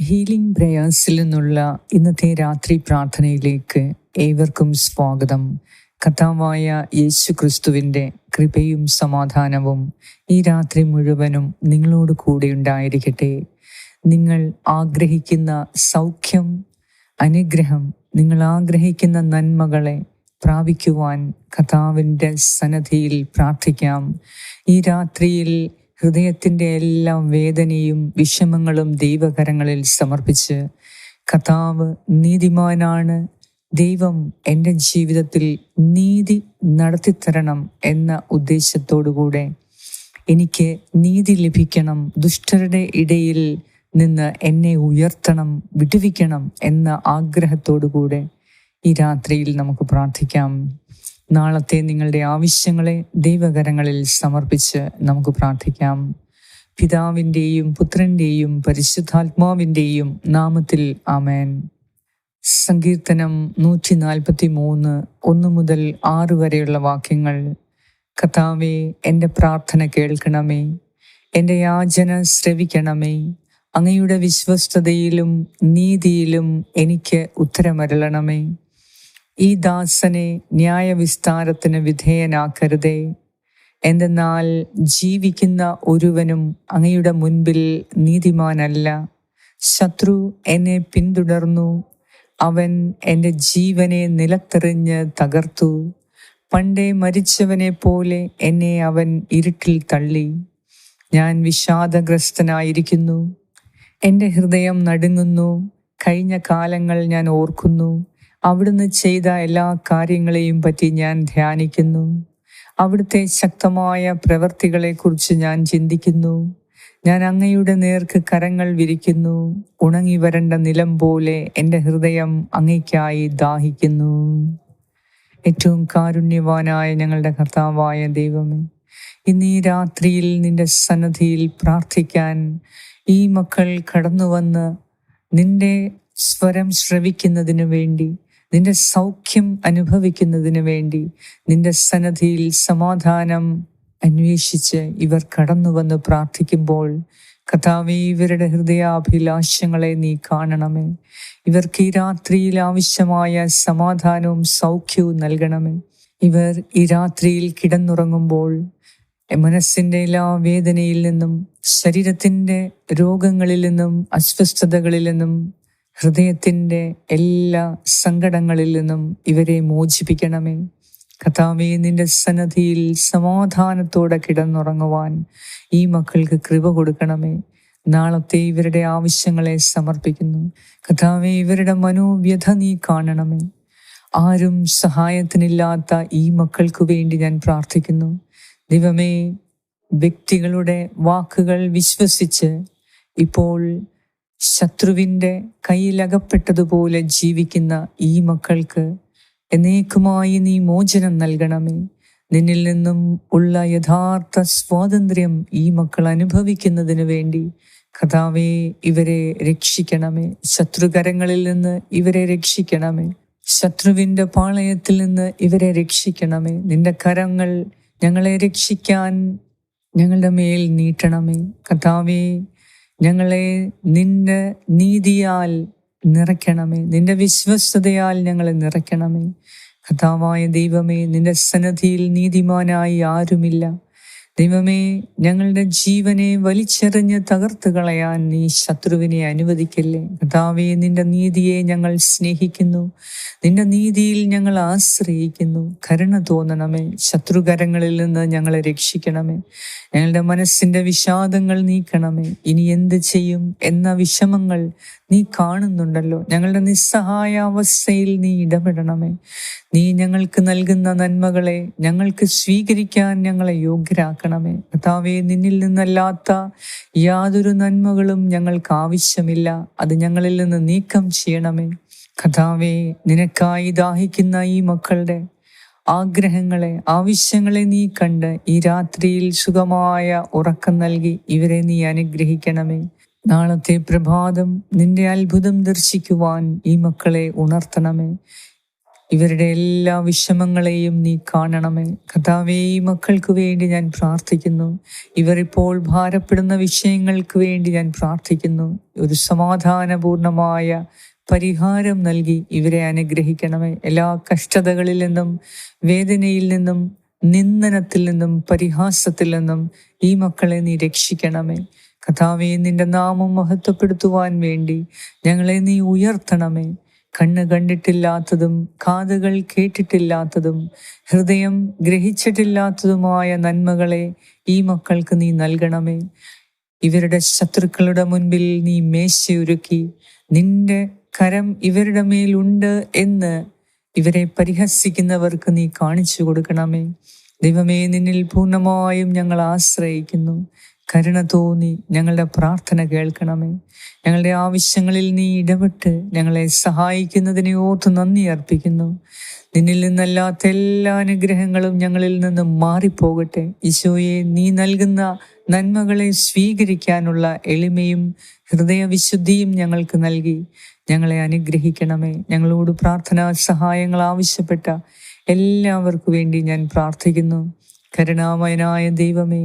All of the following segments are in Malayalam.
ഹീലിംഗ് പ്രയാസിൽ നിന്നുള്ള ഇന്നത്തെ രാത്രി പ്രാർത്ഥനയിലേക്ക് ഏവർക്കും സ്വാഗതം. കഥാവായ യേശു ക്രിസ്തുവിന്റെ കൃപയും സമാധാനവും ഈ രാത്രി മുഴുവനും നിങ്ങളോട് കൂടെ ഉണ്ടായിരിക്കട്ടെ. നിങ്ങൾ ആഗ്രഹിക്കുന്ന സൗഖ്യം അനുഗ്രഹം നിങ്ങൾ ആഗ്രഹിക്കുന്ന നന്മകളെ പ്രാപിക്കുവാൻ കഥാവിന്റെ സന്നദ്ധിയിൽ പ്രാർത്ഥിക്കാം. ഈ രാത്രിയിൽ ഹൃദയത്തിന്റെ എല്ലാം വേദനയും വിഷമങ്ങളും ദൈവകരങ്ങളിൽ സമർപ്പിച്ച് കഥാവ് നീതിമാനാണ്. ദൈവം എന്റെ ജീവിതത്തിൽ നീതി നടത്തിത്തരണം എന്ന ഉദ്ദേശത്തോടുകൂടെ എനിക്ക് നീതി ലഭിക്കണം. ദുഷ്ടരുടെ ഇടയിൽ നിന്ന് എന്നെ ഉയർത്തണം വിടുവിക്കണം എന്ന ആഗ്രഹത്തോടുകൂടെ ഈ രാത്രിയിൽ നമുക്ക് പ്രാർത്ഥിക്കാം. നാളത്തെ നിങ്ങളുടെ ആവശ്യങ്ങളെ ദൈവകരങ്ങളിൽ സമർപ്പിച്ച് നമുക്ക് പ്രാർത്ഥിക്കാം. പിതാവിന്റെയും പുത്രന്റെയും പരിശുദ്ധാത്മാവിന്റെയും നാമത്തിൽ ആമേൻ. സങ്കീർത്തനം നൂറ്റി നാൽപ്പത്തി മൂന്ന് ഒന്ന് മുതൽ ആറ് വരെയുള്ള വാക്യങ്ങൾ. കഥാവേ എന്റെ പ്രാർത്ഥന കേൾക്കണമേ. എന്റെ യാചന ശ്രവിക്കണമേ. അങ്ങയുടെ വിശ്വസ്തതയിലും നീതിയിലും എനിക്ക് ഉത്തരമരളണമേ. ഈ ദാസനെ ന്യായവിസ്താരത്തിന് വിധേയനാക്കരുതേ. എന്തെന്നാൽ ജീവിക്കുന്ന ഒരുവനും അങ്ങയുടെ മുൻപിൽ നീതിമാനല്ല. ശത്രു എന്നെ പിന്തുടർന്നു. അവൻ എന്റെ ജീവനെ നിലത്തെറിഞ്ഞ് തകർത്തു. പണ്ടേ മരിച്ചവനെ പോലെ എന്നെ അവൻ ഇരുട്ടിൽ തള്ളി. ഞാൻ വിഷാദഗ്രസ്തനായിരിക്കുന്നു. എന്റെ ഹൃദയം നടുങ്ങുന്നു. കഴിഞ്ഞ കാലങ്ങൾ ഞാൻ ഓർക്കുന്നു. അവിടുന്ന് ചെയ്ത എല്ലാ കാര്യങ്ങളെയും പറ്റി ഞാൻ ധ്യാനിക്കുന്നു. അവിടുത്തെ ശക്തമായ പ്രവൃത്തികളെക്കുറിച്ച് ഞാൻ ചിന്തിക്കുന്നു. ഞാൻ അങ്ങയുടെ നേർക്ക് കരങ്ങൾ വിരിക്കുന്നു. ഉണങ്ങി വരേണ്ട നിലം പോലെ എന്റെ ഹൃദയം അങ്ങയ്ക്കായി ദാഹിക്കുന്നു. ഏറ്റവും കാരുണ്യവാനായ ഞങ്ങളുടെ കർത്താവായ ദൈവമേ ഇന്ന് ഈ രാത്രിയിൽ നിന്റെ സന്നദ്ധിയിൽ പ്രാർത്ഥിക്കാൻ ഈ മക്കൾ കടന്നു വന്ന് നിന്റെ സ്വരം ശ്രവിക്കുന്നതിന് വേണ്ടി നിന്റെ സൗഖ്യം അനുഭവിക്കുന്നതിന് വേണ്ടി നിന്റെ സന്നദ്ധിയിൽ സമാധാനം അന്വേഷിച്ച് ഇവർ കടന്നു വന്ന് പ്രാർത്ഥിക്കുമ്പോൾ കഥാവി ഇവരുടെ ഹൃദയാഭിലാഷങ്ങളെ നീ കാണണമേ. ഇവർക്ക് ഈ രാത്രിയിൽ ആവശ്യമായ സമാധാനവും സൗഖ്യവും നൽകണമേ. ഇവർ ഈ രാത്രിയിൽ കിടന്നുറങ്ങുമ്പോൾ മനസ്സിന്റെ എല്ലാ വേദനയിൽ നിന്നും ശരീരത്തിന്റെ രോഗങ്ങളിൽ നിന്നും അസ്വസ്ഥതകളിൽ നിന്നും ഹൃദയത്തിന്റെ എല്ലാ സങ്കടങ്ങളിൽ നിന്നും ഇവരെ മോചിപ്പിക്കണമേ. കഥാവേ നിന്റെ സന്നദ്ധിയിൽ സമാധാനത്തോടെ കിടന്നുറങ്ങുവാൻ ഈ മക്കൾക്ക് കൃപ കൊടുക്കണമേ. നാളത്തെ ഇവരുടെ ആവശ്യങ്ങളെ സമർപ്പിക്കുന്നു. കഥാവെ ഇവരുടെ മനോവ്യഥ നീ കാണണമേ. ആരും സഹായത്തിനില്ലാത്ത ഈ മക്കൾക്ക് വേണ്ടി ഞാൻ പ്രാർത്ഥിക്കുന്നു. ദൈവമേ വ്യക്തികളുടെ വാക്കുകൾ വിശ്വസിച്ച് ഇപ്പോൾ ശത്രുവിന്റെ കയ്യിലകപ്പെട്ടതുപോലെ ജീവിക്കുന്ന ഈ മക്കൾക്ക് എന്നേക്കുമായി നീ മോചനം നൽകണമേ. നിന്നിൽ നിന്നും ഉള്ള യഥാർത്ഥ സ്വാതന്ത്ര്യം ഈ മക്കൾ അനുഭവിക്കുന്നതിന് വേണ്ടി കഥാവേ ഇവരെ രക്ഷിക്കണമേ. ശത്രുകരങ്ങളിൽ നിന്ന് ഇവരെ രക്ഷിക്കണമേ. ശത്രുവിന്റെ പാളയത്തിൽ നിന്ന് ഇവരെ രക്ഷിക്കണമേ. നിന്റെ കരങ്ങൾ ഞങ്ങളെ രക്ഷിക്കാൻ ഞങ്ങളുടെ മേൽ നീട്ടണമേ. കഥാവേ ഞങ്ങളെ നിന്റെ നീതിയാൽ നിറയ്ക്കണമേ. നിന്റെ വിശ്വസ്തതയാൽ ഞങ്ങളെ നിറയ്ക്കണമേ. കഥാവായ ദൈവമേ നിന്റെ സന്നദ്ധിയിൽ നീതിമാനായി ആരുമില്ല. ദൈവമേ ഞങ്ങളുടെ ജീവനെ വലിച്ചെറിഞ്ഞ് തകർത്ത് കളയാൻ നീ ശത്രുവിനെ അനുവദിക്കല്ലേ? കഥാവേ നിന്റെ നീതിയെ ഞങ്ങൾ സ്നേഹിക്കുന്നു. നിന്റെ നീതിയിൽ ഞങ്ങൾ ആശ്രയിക്കുന്നു. കരുണ തോന്നണമേ. ശത്രുകരങ്ങളിൽ നിന്ന് ഞങ്ങളെ രക്ഷിക്കണമേ. ഞങ്ങളുടെ മനസ്സിന്റെ വിഷാദങ്ങൾ നീക്കണമേ. ഇനി എന്ത് ചെയ്യും എന്ന വിഷമങ്ങൾ നീ കാണുന്നുണ്ടല്ലോ. ഞങ്ങളുടെ നിസ്സഹായാവസ്ഥയിൽ നീ ഇടപെടണമേ. നീ ഞങ്ങൾക്ക് നൽകുന്ന നന്മകളെ ഞങ്ങൾക്ക് സ്വീകരിക്കാൻ ഞങ്ങളെ യോഗ്യരാക്കണമേ. കർത്താവെ നിന്നിൽ നിന്നല്ലാത്ത യാതൊരു നന്മകളും ഞങ്ങൾക്ക് ആവശ്യമില്ല. അത് ഞങ്ങളിൽ നിന്ന് നീക്കം ചെയ്യണമേ. കഥാവേ നിനക്കായി ദാഹിക്കുന്ന ഈ മക്കളുടെ ആഗ്രഹങ്ങളെ ആവശ്യങ്ങളെ നീ കണ്ട് ഈ രാത്രിയിൽ സുഖമായ ഉറക്കം നൽകി ഇവരെ നീ അനുഗ്രഹിക്കണമേ. നാളത്തെ പ്രഭാതം നിന്റെ അത്ഭുതം ദർശിക്കുവാൻ ഈ മക്കളെ ഉണർത്തണമേ. ഇവരുടെ എല്ലാ വിഷമങ്ങളെയും നീ കാണണമേ. കഥാവേ ഈ മക്കൾക്ക് വേണ്ടി ഞാൻ പ്രാർത്ഥിക്കുന്നു. ഇവരിപ്പോൾ ഭാരപ്പെടുന്ന വിഷയങ്ങൾക്ക് വേണ്ടി ഞാൻ പ്രാർത്ഥിക്കുന്നു. ഒരു സമാധാനപൂർണമായ പരിഹാരം നൽകി ഇവരെ അനുഗ്രഹിക്കണമേ. എല്ലാ കഷ്ടതകളിൽ നിന്നും വേദനയിൽ നിന്നും നിന്ദനത്തിൽ നിന്നും പരിഹാസത്തിൽ നിന്നും ഈ മക്കളെ നീ രക്ഷിക്കണമേ. കഥാവെ നിന്റെ നാമം മഹത്വപ്പെടുത്തുവാൻ വേണ്ടി ഞങ്ങളെ നീ ഉയർത്തണമേ. കണ്ണ് കണ്ടിട്ടില്ലാത്തതും കാതുകൾ കേട്ടിട്ടില്ലാത്തതും ഹൃദയം ഗ്രഹിച്ചിട്ടില്ലാത്തതുമായ നന്മകളെ ഈ മക്കൾക്ക് നീ നൽകണമേ. ഇവരുടെ ശത്രുക്കളുടെ മുൻപിൽ നീ മേശയൊരുക്കി. നിന്റെ കരം ഇവരുടെ മേലുണ്ട് എന്ന് ഇവരെ പരിഹസിക്കുന്നവർക്ക് നീ കാണിച്ചു കൊടുക്കണമേ. ദൈവമേ നിന്നിൽ പൂർണമായും ഞങ്ങൾ ആശ്രയിക്കുന്നു. കരുണ തോന്നി ഞങ്ങളുടെ പ്രാർത്ഥന കേൾക്കണമേ. ഞങ്ങളുടെ ആവശ്യങ്ങളിൽ നീ ഇടപെട്ട് ഞങ്ങളെ സഹായിക്കുന്നതിനെ ഓർത്ത് നന്ദി അർപ്പിക്കുന്നു. നിന്നിൽ നിന്നല്ലാത്ത എല്ലാ അനുഗ്രഹങ്ങളും ഞങ്ങളിൽ നിന്ന് മാറിപ്പോകട്ടെ. ഈശോയെ നീ നൽകുന്ന നന്മകളെ സ്വീകരിക്കാനുള്ള എളിമയും ഹൃദയവിശുദ്ധിയും ഞങ്ങൾക്ക് നൽകി. ഞങ്ങളെ അനുഗ്രഹിക്കണമേ. ഞങ്ങളോട് പ്രാർത്ഥനാ സഹായങ്ങൾ ആവശ്യപ്പെട്ട എല്ലാവർക്കു വേണ്ടി ഞാൻ പ്രാർത്ഥിക്കുന്നു. കരുണാമയനായ ദൈവമേ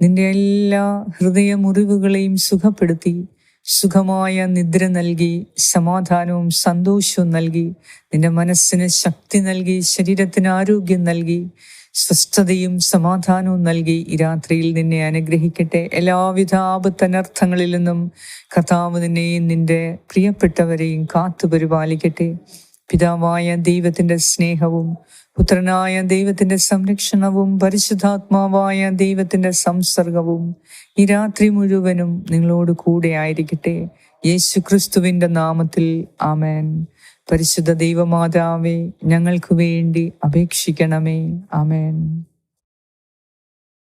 നിന്റെ എല്ലാ ഹൃദയമുറിവുകളെയും സുഖപ്പെടുത്തി സുഖമായ നിദ്ര നൽകി സമാധാനവും സന്തോഷവും നൽകി നിന്റെ മനസ്സിന് ശക്തി നൽകി ശരീരത്തിന് ആരോഗ്യം നൽകി സ്വസ്ഥതയും സമാധാനവും നൽകി ഈ രാത്രിയിൽ നിന്നെ അനുഗ്രഹിക്കട്ടെ. എല്ലാവിധ ആപത്തനർത്ഥങ്ങളിൽ നിന്നും കഥാവ് നിന്നെയും നിന്റെ പ്രിയപ്പെട്ടവരെയും കാത്തു പരിപാലിക്കട്ടെ പിതാവായ ദൈവത്തിന്റെ സ്നേഹവും പുത്രനായ ദൈവത്തിന്റെ സംരക്ഷണവും പരിശുദ്ധാത്മാവായ ദൈവത്തിന്റെ സംസർഗവും ഈ രാത്രി മുഴുവനും നിങ്ങളോട് കൂടെ ആയിരിക്കട്ടെ. യേശു ക്രിസ്തുവിന്റെ നാമത്തിൽ ആമേൻ. പരിശുദ്ധ ദൈവമാതാവേ ഞങ്ങൾക്ക് വേണ്ടി അപേക്ഷിക്കണമേ. ആമേൻ.